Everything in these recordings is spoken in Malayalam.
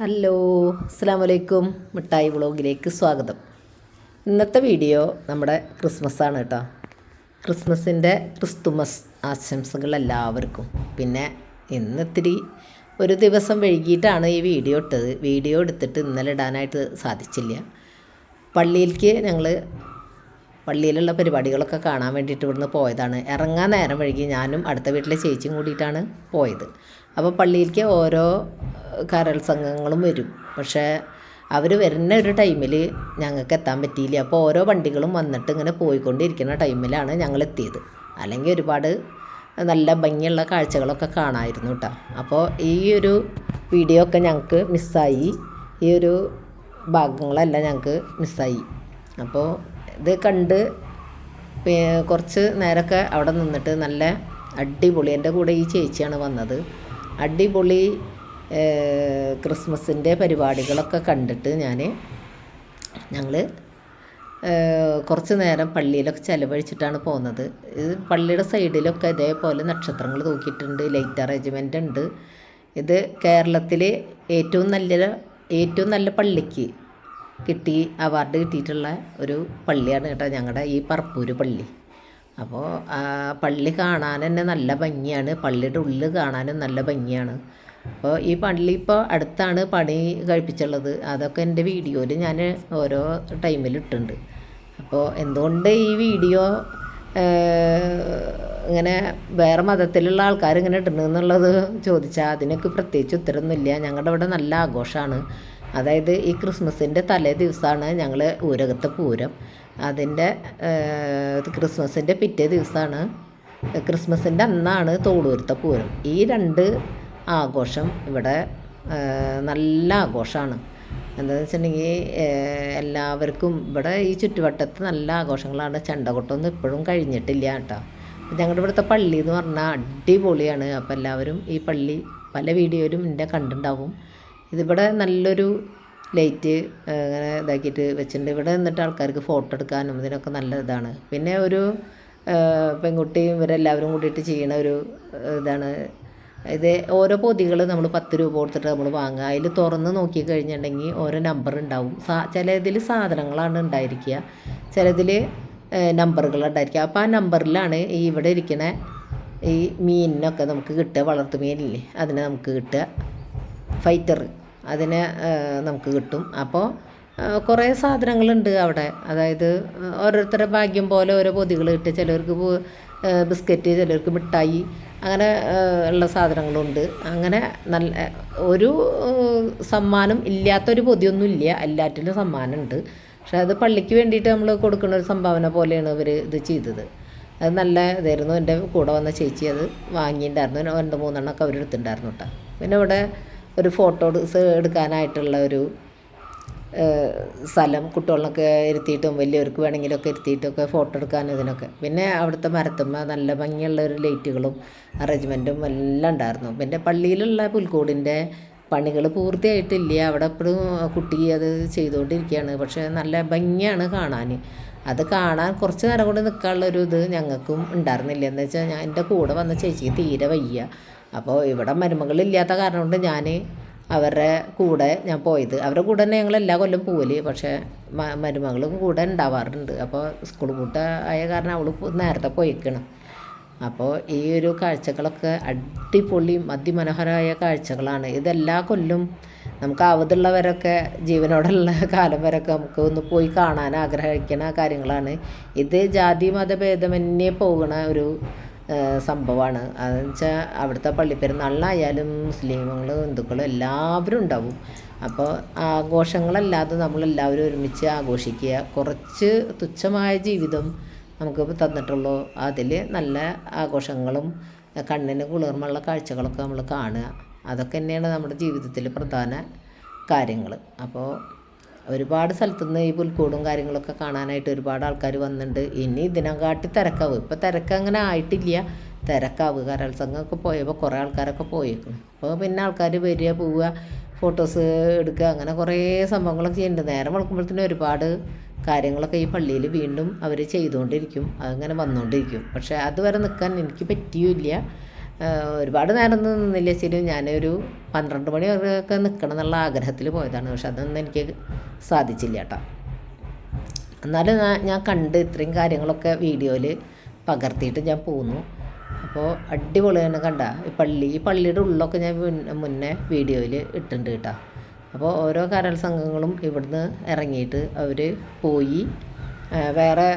ഹലോ അസ്സാം വലൈക്കും മിഠായി വ്ളോഗിലേക്ക് സ്വാഗതം. ഇന്നത്തെ വീഡിയോ നമ്മുടെ ക്രിസ്മസ് ആണ് കേട്ടോ. ക്രിസ്മസിന്റെ ക്രിസ്തുമസ് ആശംസകൾ എല്ലാവർക്കും. പിന്നെ ഇന്നിത്തിരി ഒരു ദിവസം വൈകിട്ടാണ് ഈ വീഡിയോ ഇട്ടത്. വീഡിയോ എടുത്തിട്ട് ഇന്നലെ ഇടാനായിട്ട് സാധിച്ചില്ല. പള്ളിയിലേക്ക് ഞങ്ങൾ പള്ളിയിലുള്ള പരിപാടികളൊക്കെ കാണാൻ വേണ്ടിയിട്ട് ഇവിടുന്ന് പോയതാണ്. ഇറങ്ങാൻ നേരം വഴുകി ഞാനും അടുത്ത വീട്ടിലെ ചേച്ചിയും കൂടിയിട്ടാണ് പോയത്. അപ്പോൾ പള്ളിയിലേക്ക് ഓരോ കരൾ സംഘങ്ങളും വരും. പക്ഷേ അവർ വരുന്ന ഒരു ടൈമിൽ ഞങ്ങൾക്ക് എത്താൻ പറ്റിയില്ല. അപ്പോൾ ഓരോ വണ്ടികളും വന്നിട്ട് ഇങ്ങനെ പോയിക്കൊണ്ടിരിക്കുന്ന ടൈമിലാണ് ഞങ്ങൾ എത്തിയത്. അല്ലെങ്കിൽ ഒരുപാട് നല്ല ഭംഗിയുള്ള കാഴ്ചകളൊക്കെ കാണായിരുന്നു കേട്ടോ അപ്പോൾ ഈ ഒരു വീഡിയോ ഒക്കെ ഞങ്ങൾക്ക് മിസ്സായി ഈ ഒരു ഭാഗങ്ങളെല്ലാം ഞങ്ങൾക്ക് മിസ്സായി അപ്പോൾ ഇത് കണ്ട് കുറച്ച് നേരമൊക്കെ അവിടെ നിന്നിട്ട് നല്ല അടിപൊളി. എന്റെ കൂടെ ഈ ചേച്ചിയാണ് വന്നത്. അടിപൊളി ക്രിസ്മസിന്റെ പരിപാടികളൊക്കെ കണ്ടിട്ട് ഞാൻ ഞങ്ങൾ കുറച്ച് നേരം പള്ളിയിലൊക്കെ ചിലവഴിച്ചിട്ടാണ് പോകുന്നത് ഇത് പള്ളിയുടെ സൈഡിലൊക്കെ ഇതേപോലെ നക്ഷത്രങ്ങൾ തൂക്കിയിട്ടുണ്ട് ലൈറ്റ് അറേഞ്ച്മെന്റ് ഉണ്ട്. ഇത് കേരളത്തിൽ ഏറ്റവും നല്ല ഏറ്റവും നല്ല പള്ളിക്ക് കിട്ടി അവാർഡ് കിട്ടിയിട്ടുള്ള ഒരു പള്ളിയാണ് കേട്ടോ ഞങ്ങളുടെ ഈ പറപ്പൂര് പള്ളി. അപ്പോൾ ആ പള്ളി കാണാൻ തന്നെ നല്ല ഭംഗിയാണ് പള്ളിയുടെ ഉള്ളിൽ കാണാനും നല്ല ഭംഗിയാണ്. അപ്പോൾ ഈ പള്ളി ഇപ്പോൾ അടുത്താണ് പണി കഴിപ്പിച്ചുള്ളത്. അതൊക്കെ എന്റെ വീഡിയോയിൽ ഞാൻ ഓരോ ടൈമിൽ ഇട്ടുണ്ട് അപ്പോൾ എന്തുകൊണ്ട് ഈ വീഡിയോ ഇങ്ങനെ വേറെ മതത്തിലുള്ള ആൾക്കാർ ഇങ്ങനെ ഇടുന്നെന്നുള്ളത് ചോദിച്ചാൽ അതിനൊക്കെ പ്രത്യേകിച്ച് ഉത്തരമൊന്നുമില്ല ഞങ്ങളുടെ ഇവിടെ നല്ല ആഘോഷമാണ് അതായത് ഈ ക്രിസ്മസിന്റെ തലേ ദിവസമാണ് ഞങ്ങൾ ഊരകത്തെ പൂരം. അതിന്റെ ക്രിസ്മസിന്റെ പിറ്റേ ദിവസമാണ് ക്രിസ്മസിന്റെ അന്നാണ് തോളൂരത്തെ പൂരം. ഈ രണ്ട് ആഘോഷം ഇവിടെ നല്ല ആഘോഷമാണ്. എന്താണെന്ന് വെച്ചിട്ടുണ്ടെങ്കിൽ എല്ലാവർക്കും ഇവിടെ ഈ ചുറ്റുവട്ടത്ത് നല്ല ആഘോഷങ്ങളാണ്. ചെണ്ടകൊട്ടൊന്നും ഇപ്പോഴും കഴിഞ്ഞിട്ടില്ല കേട്ടോ. ഞങ്ങളുടെ ഇവിടുത്തെ പള്ളി എന്ന് പറഞ്ഞാൽ അടിപൊളിയാണ്. അപ്പോൾ എല്ലാവരും ഈ പള്ളി പല വീഡിയോയിലും എന്റെ കണ്ടിട്ടുണ്ടാവും ഇതിവിടെ നല്ലൊരു ലൈറ്റ് അങ്ങനെ ഇതാക്കിയിട്ട് വെച്ചിട്ടുണ്ട്. ഇവിടെ നിന്നിട്ട് ആൾക്കാർക്ക് ഫോട്ടോ എടുക്കാനും ഇതിനൊക്കെ നല്ല ഇതാണ്. പിന്നെ ഒരു പെൺകുട്ടിയും ഇവരെല്ലാവരും കൂടിയിട്ട് ചെയ്യണ ഒരു ഇതാണ് ഇത് ഓരോ പൊതികൾ നമ്മൾ പത്ത് രൂപ കൊടുത്തിട്ട് നമ്മൾ വാങ്ങുക. അതിൽ തുറന്ന് നോക്കി കഴിഞ്ഞിട്ടുണ്ടെങ്കിൽ ഓരോ നമ്പർ ഉണ്ടാവും. സാ ചിലതിൽ സാധനങ്ങളാണ് ഉണ്ടായിരിക്കുക. ചിലതിൽ നമ്പറുകൾ ഉണ്ടായിരിക്കുക. അപ്പോൾ ആ നമ്പറിലാണ് ഈ ഇവിടെ ഇരിക്കുന്ന ഈ മീനിനൊക്കെ നമുക്ക് കിട്ടുക വളർത്തുമീനില്ലേ അതിനെ നമുക്ക് കിട്ടുക. ഫൈറ്റർ അതിനെ നമുക്ക് കിട്ടും. അപ്പോൾ കുറേ സാധനങ്ങളുണ്ട് അവിടെ. അതായത് ഓരോരുത്തരുടെ ഭാഗ്യം പോലെ ഓരോ പൊതികൾ കിട്ടുക. ചിലർക്ക് ബിസ്ക്കറ്റ് ചിലർക്ക് മിഠായി അങ്ങനെ ഉള്ള സാധനങ്ങളുണ്ട്. അങ്ങനെ നല്ല ഒരു സമ്മാനം ഇല്ലാത്തൊരു പൊതിയൊന്നും ഇല്ല എല്ലാറ്റിലും സമ്മാനമുണ്ട്. പക്ഷേ അത് പള്ളിക്ക് വേണ്ടിയിട്ട് നമ്മൾ കൊടുക്കുന്ന ഒരു സംഭാവന പോലെയാണ് ഇവർ ഇത് ചെയ്തത്. അത് നല്ല ഇതായിരുന്നു. എന്റെ കൂടെ വന്ന ചേച്ചി അത് വാങ്ങിയിട്ടുണ്ടായിരുന്നു. രണ്ട് മൂന്നെണ്ണമൊക്കെ അവരെടുത്തിട്ടുണ്ടായിരുന്നു കേട്ടോ. പിന്നെ ഇവിടെ ഒരു ഫോട്ടോ എടുക്കാനായിട്ടുള്ള ഒരു സ്ഥലം കുട്ടികളൊക്കെ ഇരുത്തിയിട്ടും വലിയവർക്ക് വേണമെങ്കിലൊക്കെ ഇരുത്തിയിട്ടൊക്കെ ഫോട്ടോ എടുക്കാനും ഇതിനൊക്കെ. പിന്നെ അവിടുത്തെ മരത്തുമ്മ നല്ല ഭംഗിയുള്ള ഒരു ലൈറ്റുകളും അറേഞ്ച്മെന്റും എല്ലാം ഉണ്ടായിരുന്നു. പിന്നെ പള്ളിയിലുള്ള പുൽക്കൂടിന്റെ പണികൾ പൂർത്തിയായിട്ടില്ല. അവിടെ എപ്പോഴും കുട്ടി അത് ചെയ്തുകൊണ്ടിരിക്കുകയാണ്. പക്ഷേ നല്ല ഭംഗിയാണ് കാണാൻ. അത് കാണാൻ കുറച്ച് നേരം കൊണ്ട് നിൽക്കാനുള്ള ഒരു ഇത് ഞങ്ങൾക്കും ഉണ്ടായിരുന്നില്ല. എന്ന് വെച്ചാൽ ഞാൻ എന്റെ കൂടെ വന്ന ചേച്ചിക്ക് തീരെ വയ്യ. അപ്പോൾ ഇവിടെ മരുമകളില്ലാത്ത കാരണം കൊണ്ട് ഞാൻ അവരുടെ കൂടെ ഞാൻ പോയത്. അവരുടെ കൂടെ തന്നെ ഞങ്ങൾ എല്ലാ കൊല്ലം പോവൽ. പക്ഷേ മരുമകളും കൂടെ ഉണ്ടാവാറുണ്ട്. അപ്പോൾ സ്കൂൾ കൂട്ട ആയ കാരണം അവൾ നേരത്തെ പോയിക്കണം. അപ്പോൾ ഈ ഒരു കാഴ്ചകളൊക്കെ അടിപൊളി അതിമനോഹരമായ കാഴ്ചകളാണ്. ഇതെല്ലാ കൊല്ലും നമുക്ക് ആവതുള്ളവരൊക്കെ ജീവനോടുള്ള കാലം വരെയൊക്കെ നമുക്ക് ഒന്ന് പോയി കാണാൻ ആഗ്രഹിക്കുന്ന കാര്യങ്ങളാണ്. ഇത് ജാതി മതഭേദമന്യേ പോകുന്ന ഒരു സംഭവമാണ് അതെന്ന് വെച്ചാൽ അവിടുത്തെ പള്ളിപ്പെരുന്നാളിനായാലും മുസ്ലിങ്ങൾ ഹിന്ദുക്കളും എല്ലാവരും ഉണ്ടാവും. അപ്പോൾ ആഘോഷങ്ങളല്ലാതെ നമ്മളെല്ലാവരും ഒരുമിച്ച് ആഘോഷിക്കുക കുറച്ച് തുച്ഛമായ ജീവിതം നമുക്ക് തന്നിട്ടുള്ളൂ. അതിൽ നല്ല ആഘോഷങ്ങളും കണ്ണിന് കുളിർമുള്ള കാഴ്ചകളൊക്കെ നമ്മൾ കാണുക. അതൊക്കെ തന്നെയാണ് നമ്മുടെ ജീവിതത്തിൽ പ്രധാന കാര്യങ്ങൾ അപ്പോൾ ഒരുപാട് സ്ഥലത്തു നിന്ന് ഈ പുൽക്കൂടും കാര്യങ്ങളൊക്കെ കാണാനായിട്ട് ഒരുപാട് ആൾക്കാർ വന്നിട്ടുണ്ട് ഇനി ഇതിനെക്കാട്ടി തിരക്കാവും. ഇപ്പോൾ തിരക്ക് അങ്ങനെ ആയിട്ടില്ല. തിരക്കാവുക കരൾ സംഘമൊക്കെ പോയപ്പോൾ കുറേ ആൾക്കാരൊക്കെ പോയേക്കും. അപ്പോൾ പിന്നെ ആൾക്കാർ വരിക പോവുക ഫോട്ടോസ് എടുക്കുക അങ്ങനെ കുറേ സംഭവങ്ങളൊക്കെ ചെയ്യുന്നുണ്ട് നേരം വെളുക്കുമ്പോഴത്തേനും ഒരുപാട് കാര്യങ്ങളൊക്കെ ഈ പള്ളിയിൽ വീണ്ടും അവർ ചെയ്തുകൊണ്ടിരിക്കും അങ്ങനെ വന്നുകൊണ്ടിരിക്കും പക്ഷേ അതുവരെ നിൽക്കാൻ എനിക്ക് പറ്റിയില്ല. ഒരുപാട് നേരം നിന്നില്ല. ശരി ഞാനൊരു പന്ത്രണ്ട് മണി വരെയൊക്കെ നിൽക്കണം എന്നുള്ള ആഗ്രഹത്തിൽ പോയതാണ്. പക്ഷെ അതൊന്നും എനിക്ക് സാധിച്ചില്ല കേട്ടോ. എന്നാലും ഞാൻ- കണ്ട് ഇത്രയും കാര്യങ്ങളൊക്കെ വീഡിയോയിൽ പകർത്തിയിട്ട് ഞാൻ പോന്നു. അപ്പോൾ അടിപൊളി തന്നെ കണ്ട. ഈ പള്ളി ഈ പള്ളിയുടെ ഉള്ളൊക്കെ ഞാൻ മുന്നേ വീഡിയോയിൽ ഇട്ടിട്ടുണ്ട് കേട്ടോ. അപ്പോൾ ഓരോ കരൾ സംഘങ്ങളും ഇവിടുന്ന് ഇറങ്ങിയിട്ട് അവർ പോയി. വേറെ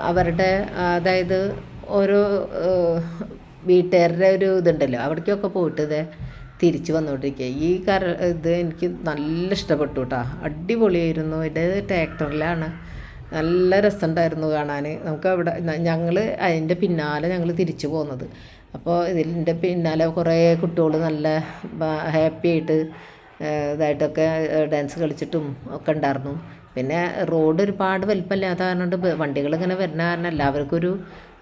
അവരുടെ അതായത് ഓരോ വീട്ടുകാരുടെ ഒരു ഇതുണ്ടല്ലോ അവിടേക്കൊക്കെ പോയിട്ട് ഇതേ തിരിച്ച് വന്നുകൊണ്ടിരിക്കുക ഈ കര ഇത് എനിക്ക് നല്ല ഇഷ്ടപ്പെട്ടു കേട്ടോ അടിപൊളിയായിരുന്നു. ഇത് ട്രാക്ടറിലാണ് നല്ല രസമുണ്ടായിരുന്നു കാണാൻ. നമുക്ക് അവിടെ ഞങ്ങൾ അതിന്റെ പിന്നാലെ ഞങ്ങൾ തിരിച്ചു പോകുന്നത് അപ്പോൾ ഇതിന്റെ പിന്നാലെ കുറേ കുട്ടികൾ നല്ല ഹാപ്പി ആയിട്ട് ഇതായിട്ടൊക്കെ ഡാൻസ് കളിച്ചിട്ടും ഒക്കെ ഉണ്ടായിരുന്നു. പിന്നെ റോഡ് ഒരുപാട് വലിപ്പമില്ലാത്ത കാരണം വണ്ടികൾ ഇങ്ങനെ വരുന്ന കാരണം എല്ലാവർക്കും ഒരു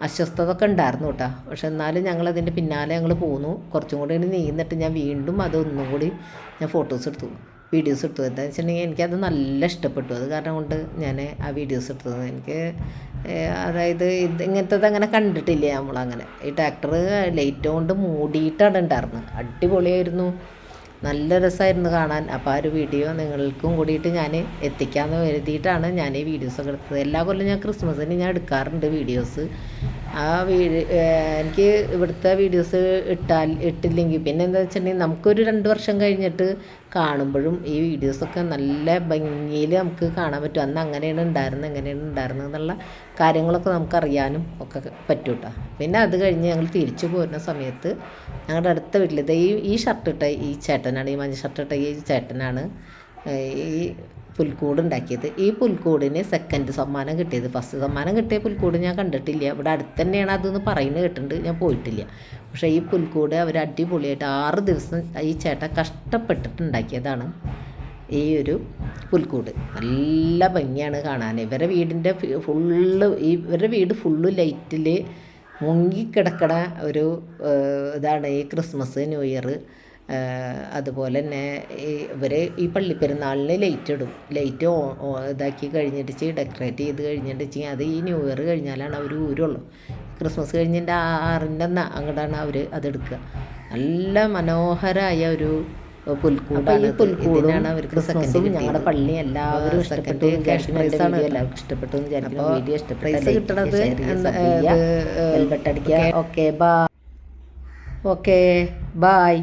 അസ്വസ്ഥത ഒക്കെ ഉണ്ടായിരുന്നു കേട്ടോ. പക്ഷെ എന്നാലും ഞങ്ങൾ അതിന്റെ പിന്നാലെ ഞങ്ങൾ പോന്നു. കുറച്ചും കൂടി ഇങ്ങനെ നീങ്ങിട്ട് ഞാൻ വീണ്ടും അത് ഒന്നും കൂടി ഞാൻ ഫോട്ടോസ് എടുത്തു. വീഡിയോസ് എടുത്തു. എന്താ വെച്ചിട്ടുണ്ടെങ്കിൽ എനിക്കത് നല്ല ഇഷ്ടപ്പെട്ടു. അത് കാരണം കൊണ്ട് ഞാൻ ആ വീഡിയോസ് എടുത്തത്. എനിക്ക് അതായത് ഇത് ഇങ്ങനത്തത് അങ്ങനെ കണ്ടിട്ടില്ല നമ്മളങ്ങനെ. ഈ ട്രാക്ടർ ലൈറ്റ് കൊണ്ട് മൂടിയിട്ടാണ് ഉണ്ടായിരുന്നത്. അടിപൊളിയായിരുന്നു. നല്ല രസമായിരുന്നു കാണാൻ. അപ്പോൾ ആ ഒരു വീഡിയോ നിങ്ങൾക്കും കൂടിയിട്ട് ഞാൻ എത്തിക്കാമെന്ന് കരുതിയിട്ടാണ് ഞാൻ ഈ വീഡിയോസൊക്കെ എടുത്തത്. എല്ലാ കൊല്ലം ഞാൻ ക്രിസ്മസിന് ഞാൻ എടുക്കാറുണ്ട് വീഡിയോസ് ആ വീട് എനിക്ക് ഇവിടുത്തെ വീഡിയോസ് ഇട്ടാൽ ഇട്ടില്ലെങ്കിൽ പിന്നെ എന്താ വെച്ചിട്ടുണ്ടെങ്കിൽ നമുക്കൊരു രണ്ട് വർഷം കഴിഞ്ഞിട്ട് കാണുമ്പോഴും ഈ വീഡിയോസൊക്കെ നല്ല ഭംഗിയിൽ നമുക്ക് കാണാൻ പറ്റും. അന്ന് അങ്ങനെയാണ് ഉണ്ടായിരുന്നത് എങ്ങനെയാണ് ഉണ്ടായിരുന്നത് എന്നുള്ള കാര്യങ്ങളൊക്കെ നമുക്കറിയാനും ഒക്കെ പറ്റും കേട്ടോ പിന്നെ അത് കഴിഞ്ഞ് ഞങ്ങൾ തിരിച്ചു പോരുന്ന സമയത്ത് ഞങ്ങളുടെ അടുത്ത വീട്ടിൽ ദേ ഈ ഈ ഷർട്ട് ഇട്ട ഈ ചേട്ടനാണ് ഈ മഞ്ഞ ഷർട്ട് ഇട്ട ഈ ചേട്ടനാണ് ഈ പുൽക്കൂട് ഉണ്ടാക്കിയത് ഈ പുൽക്കൂടിന് സെക്കൻഡ് സമ്മാനം കിട്ടിയത്. ഫസ്റ്റ് സമ്മാനം കിട്ടിയ പുൽക്കൂട് ഞാൻ കണ്ടിട്ടില്ല. ഇവിടെ അടുത്ത് തന്നെയാണ് അതെന്ന് പറയുന്നത് കേട്ടിട്ടുണ്ട്. ഞാൻ പോയിട്ടില്ല. പക്ഷേ ഈ പുൽക്കൂട് അവർ അടിപൊളിയായിട്ട് ആറ് ദിവസം ഈ ചേട്ട കഷ്ടപ്പെട്ടിട്ടുണ്ടാക്കിയതാണ് ഈ ഒരു പുൽക്കൂട്. നല്ല ഭംഗിയാണ് കാണാൻ. ഇവരെ വീടിന്റെ ഫുള്ള് ഇവരുടെ വീട് ഫുള്ള് ലൈറ്റിൽ മുങ്ങിക്കിടക്കണ ഒരു ഇതാണ് ഈ ക്രിസ്മസ് ന്യൂ ഇയർ അതുപോലെ തന്നെ ഇവർ ഈ പള്ളിപ്പെരുന്നാളിന് ലൈറ്റ് ഇടും. ലൈറ്റ് ഇതാക്കി കഴിഞ്ഞിട്ട് ഡെക്കറേറ്റ് ചെയ്ത് കഴിഞ്ഞിട്ട് അത് ഈ ന്യൂ ഇയർ കഴിഞ്ഞാലാണ് അവർ ഊരുള്ളൂ. ക്രിസ്മസ് കഴിഞ്ഞതിന്റെ ആറിന്റെ അന്ന് അങ്ങോട്ടാണ് അവർ അതെടുക്കുക നല്ല മനോഹരമായ ഒരു പുൽക്കൂടാണ് പുൽക്കൂടാണ് അവർക്ക് സെക്കൻഡ് ഞങ്ങളുടെ പള്ളി എല്ലാവരും സെക്കൻഡ് ക്യാഷ് പ്രൈസാണ് എല്ലാവർക്കും ഇഷ്ടപ്പെട്ടു എന്ന് വിചാരിക്കുന്നു വീഡിയോ ഇഷ്ടപ്പെട്ട. കിട്ടണത് ബെൽബട്ടടിക്കുക ഓക്കെ ബാ ഓക്കെ ബായ്